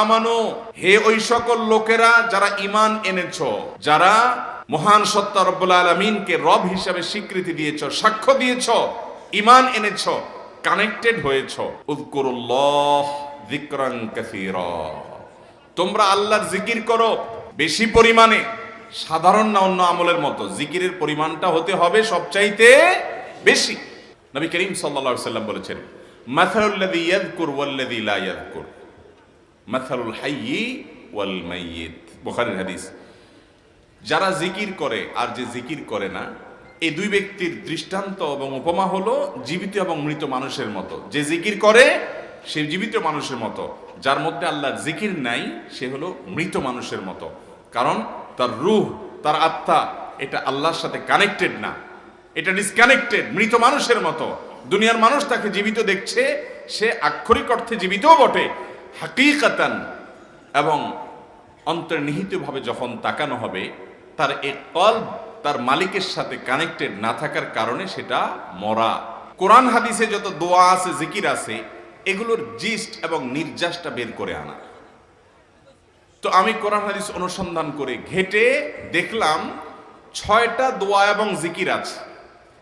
আমানু, হে ওই সকল লোকেরা যারা ঈমান এনেছো, যারা মহান সত্তা রব্বুল আলামিনকে রব হিসাবে স্বীকৃতি দিয়েছ, সাক্ষ্য দিয়েছ ইমান এনেছ কানেক্টেড হয়েছো, উযকুরুল্লাহ যিকরান কাসীরা। তোমরা আল্লাহর জিকির করো বেশি পরিমাণে, সাধারণ না অন্য আমলের মতো, জিকিরের পরিমাণটা হতে হবে সবচাইতে বেশি। নবী করিম সাল্লাল্লাহু সাল্লাম বলেছেন লা ওয়াল যারা জিকির করে আর যে জিকির করে না, এই দুই ব্যক্তির দৃষ্টান্ত এবং উপমা হলো জীবিত এবং মৃত মানুষের মতো। যে জিকির করে, সে জীবিত মানুষের মতো। যার মধ্যে আল্লাহর জিকির নাই, সে হলো মৃত মানুষের মতো। কারণ তার রূহ, তার আত্মা, এটা আল্লাহর সাথে কানেক্টেড না। এটা ডিসকানেক্টেড মৃত মানুষের মতো। দুনিয়ার মানুষ তাকে জীবিত দেখছে, সে আক্ষরিক অর্থে জীবিতও বটে। হাকিকাতান এবং অন্তর্নিহিতভাবে যখন তাকানো হবে, তার এ কল তার মালিকের সাথে কানেক্টেড না থাকার কারণে সেটা মরা। কোরআন হাদিসে যত দোয়া আছে, জিকির আছে, এগুলোর জিস্ট এবং নির্যাসটা বের করে আনা। তো আমি কোরআন হাদিস অনুসন্ধান করে ঘেটে দেখলাম, ছয়টা দোয়া এবং জিকির আছে।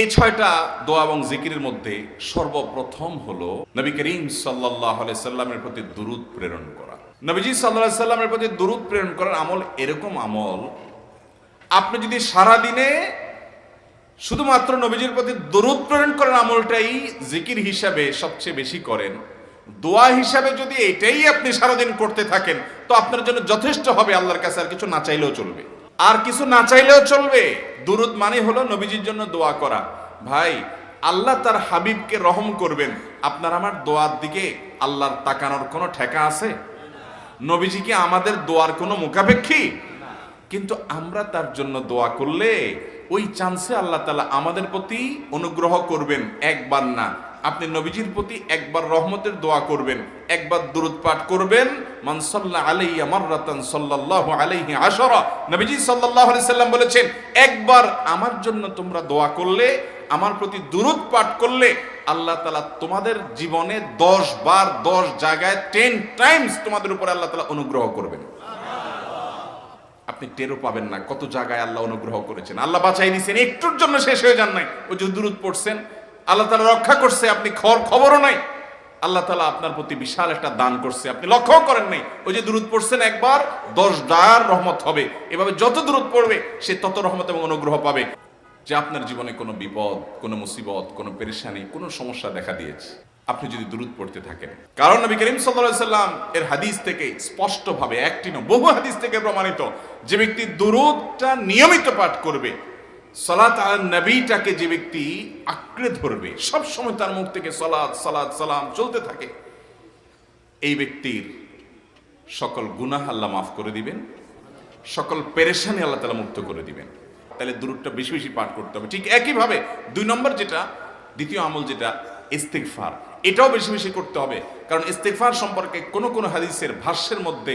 এই ছয়টা দোয়া এবং জিকিরের মধ্যে সর্বপ্রথম হলো নবী করিম সাল্লাহ সাল্লামের প্রতি দুরুদ প্রেরণ করা। নবীজি সাল্লাহ সাল্লামের প্রতি দুরুদ প্রেরণ করার আমল এরকম আমল, আপনি যদি সারা দিনে শুধুমাত্র নবীজির প্রতি দরুদ প্রেরণ করার আমলটাই জিকির হিসাবে সবচেয়ে বেশি করেন, দোয়া হিসাবে যদি এটাই আপনি সারাদিন করতে থাকেন, তো আপনার জন্য যথেষ্ট হবে, আল্লাহর কাছে আর কিছু না চাইলেও চলবে। আর কিছু না চাইলেও চলবে। দুরুদ মানে হলো নবীজির জন্য দোয়া করা। ভাই, আল্লাহ তার হাবিবকে রহম করবেন। আপনার আমার দোয়ার দিকে আল্লাহর তাকানোর কোনো ঠেকা আছে? নবীজি কি আমাদের দোয়ার কোনো মুখাপেক্ষী? কিন্তু আমরা তার জন্য দোয়া করলে ওই চান্সে আল্লাহ তালা আমাদের প্রতি অনুগ্রহ করবেন। একবার না আপনি নবীজির প্রতি একবার রহমতের দোয়া করবেন, একবার দুরুদ পাঠ করবেন মানসাল্লাহ আলাইয়া মাররাতান সাল্লাল্লাহু আলাইহি আশরা। নবীজি সাল্লাল্লাহু আলাইহি সাল্লাম বলেছেন, একবার আমার জন্য তোমরা দোয়া করলে, আমার প্রতি দুরুদ পাঠ করলে, আল্লাহ তালা তোমাদের জীবনে দশ বার দশ জায়গায় টেন টাইমস তোমাদের উপরে আল্লাহ তালা অনুগ্রহ করবেন। আপনি টেরও পাবেন না কত জায়গায় আল্লাহ অনুগ্রহ করেছেন। আল্লাহ বাঁচাই দিয়েছেন একটুর জন্য শেষ হয়ে যান নাই। ওই যে দূরত পড়ছেন আল্লাহ তালা রক্ষা করছে, আপনি খবর খবরও নাই। আল্লাহ তালা আপনার প্রতি বিশাল একটা দান করছে, আপনি লক্ষ্য করেন নাই। ওই যে দূরত পড়ছেন একবার, দশ ডার রহমত হবে। এভাবে যত দূরত পড়বে, সে তত রহমত এবং অনুগ্রহ পাবে। যে আপনার জীবনে কোনো বিপদ, কোনো মুসিবত, কোনো পেরেশানি, কোনো সমস্যা দেখা দিয়েছে। আপনি যদি দূরত পড়তে থাকেন। কারণ নবী করিম সাল্লাল্লাহু সাল্লাম এর হাদিস থেকে স্পষ্টভাবে, একটি বহু হাদিস থেকে প্রমাণিত, যে ব্যক্তি দুরুদটা নিয়মিত পাঠ করবে সালাত আল নবীটাকে যে ব্যক্তি আঁকড়ে ধরবে সব সময় তার মুখ থেকে সালাত সালাত, সালাম চলতে থাকে। এই ব্যক্তির সকল গুনাহ আল্লাহ মাফ করে দিবেন, সকল পেরেশানি আল্লাহ তালা মুক্ত করে দিবেন। তাহলে দূরটা বেশি বেশি পাঠ করতে হবে। ঠিক একইভাবে দুই নম্বর যেটা, দ্বিতীয় আমল যেটা ইস্তেকফার এটাও বেশি বেশি করতে হবে। কারণ ইস্তেকফার সম্পর্কে কোন কোন হাদিসের ভাষ্যের মধ্যে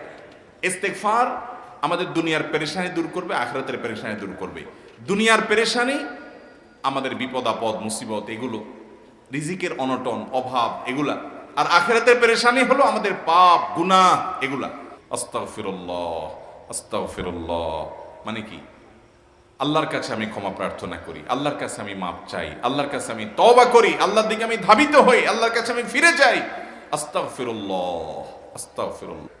ইস্তেকফার আমাদের দুনিয়ার পেরেশানি দূর করবে, আখরাতের পেরেশানি দূর করবে। দুনিয়ার পেরেশানি আমাদের বিপদ, আপদ, মুসিবত, এগুলো, রিজিকের অনটন, অভাব, এগুলা। আর আখেরাতের পেরেশানি হলো আমাদের পাপ, গুনাহ, এগুলা। আস্তাগফিরুল্লাহ মানে কি? আল্লাহর কাছে আমি ক্ষমা প্রার্থনা করি, আল্লাহর কাছে আমি মাপ চাই, আল্লাহর কাছে আমি তওবা করি, আল্লাহর দিকে আমি ধাবিত হই, আল্লাহর কাছে আমি ফিরে যাই। আস্তাগফিরুল্লাহ আস্তাগফিরুল্লাহ।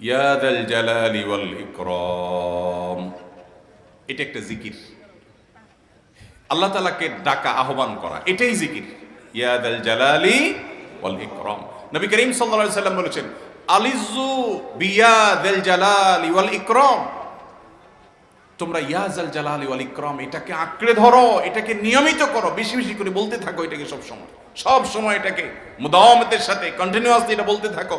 ইয়াদাল জালালি ওয়াল এটা একটা জিকির। আল্লাহ তালাকে ডাকা, আহ্বান করা, এটাই জিকির। ইয়াদাল জালালি ওয়াল ইকরাম। নবী করিম সাল্লাল্লাহু আলাইহি বলেছেন আলিজু বিয়াদাল জালালি ওয়াল তোমরা ইয়াজাল জালালি ওয়াল এটাকে আঁকড়ে ধরো, এটাকে নিয়মিত করো, বেশি বেশি করে বলতে থাকো এটাকে সব সময় সব সময় এটাকে, মুদাওয়ামতের সাথে কন্টিনিউয়াসলি এটা বলতে থাকো।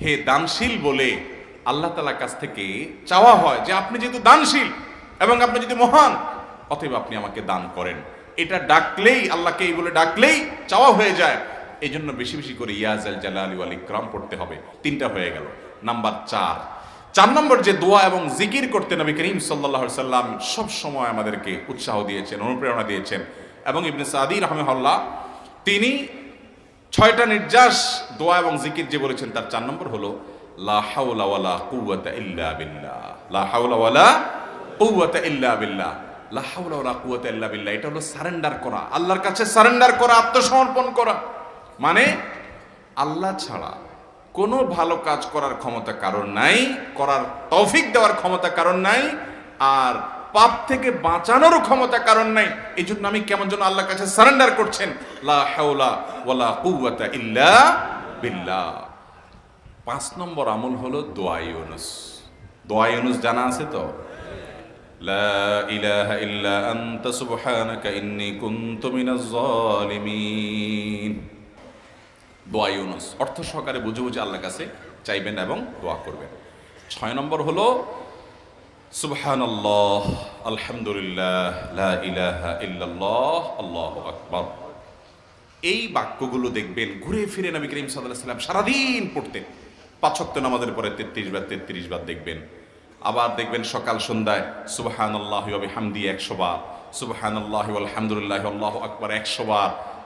হে দানশীল বলে আল্লাহ তালার কাছ থেকে চাওয়া হয় যে আপনি যেহেতু দানশীল এবং আপনি যদি মহান, অতএব আপনি আমাকে দান করেন। এটা ডাকলেই, আল্লাহকে এই বলে ডাকলেই চাওয়া হয়ে যায়। এই জন্য বেশি বেশি করে ইয়াজ আল জালালি ওয়াল ইকরাম পড়তে হবে। তিনটা হয়ে গেল। নাম্বার চার। চার নম্বর যে দোয়া এবং জিকির করতে নবী করিম সাল্লাহ সাল্লাম সব সময় আমাদেরকে উৎসাহ দিয়েছেন, অনুপ্রেরণা দিয়েছেন। এবং ইবনে সাদি রহমহল্লা তিনি ছয়টা নির্যাস, দোয়া এবং জিকির যে বলেছেন তার চার নম্বর হলো ইল্লা বিল্লাহ। ইল্লা বিল্লাহ। বিল্লাহ। এটা হলো সারেন্ডার করা। আল্লাহর কাছে সারেন্ডার করা, আত্মসমর্পণ করা। মানে আল্লাহ ছাড়া কোনো ভালো কাজ করার ক্ষমতা কারণ নাই, করার তৌফিক দেওয়ার ক্ষমতা কারণ নাই, আর পাপ থেকে বাঁচানোরও ক্ষমতা কারণ নাই। এই জন্য আমি কেমন যেন আল্লাহর কাছে সারেন্ডার করছেন। লা ইল্লা পাঁচ নম্বর আমল হলো দোয়া ইউনুস। জানা আছে তো? লা ইল্লা অর্থ সহকারে বুঝে বুঝে আল্লাহর কাছে চাইবেন এবং দোয়া করবেন। ছয় নম্বর হলো সুবহানাল্লাহ, আলহামদুলিল্লাহ, লা ইলাহা ইল্লাল্লাহ, আল্লাহু আকবার। এই বাক্যগুলো দেখবেন, ঘুরে ফিরে নবী করিম সাল্লাহ সাল্লাম সারাদিন পড়তেন। পাঁচক্ত নামাজের পরে তেত্রিশ বার তেত্রিশ বার দেখবেন। আবার দেখবেন সকাল সন্ধ্যায় সুবাহান আল্লাহ হামদি একশো বার সুবাহান আল্লাহ আলহামদুলিল্লাহ আল্লাহ আকবর একশো বার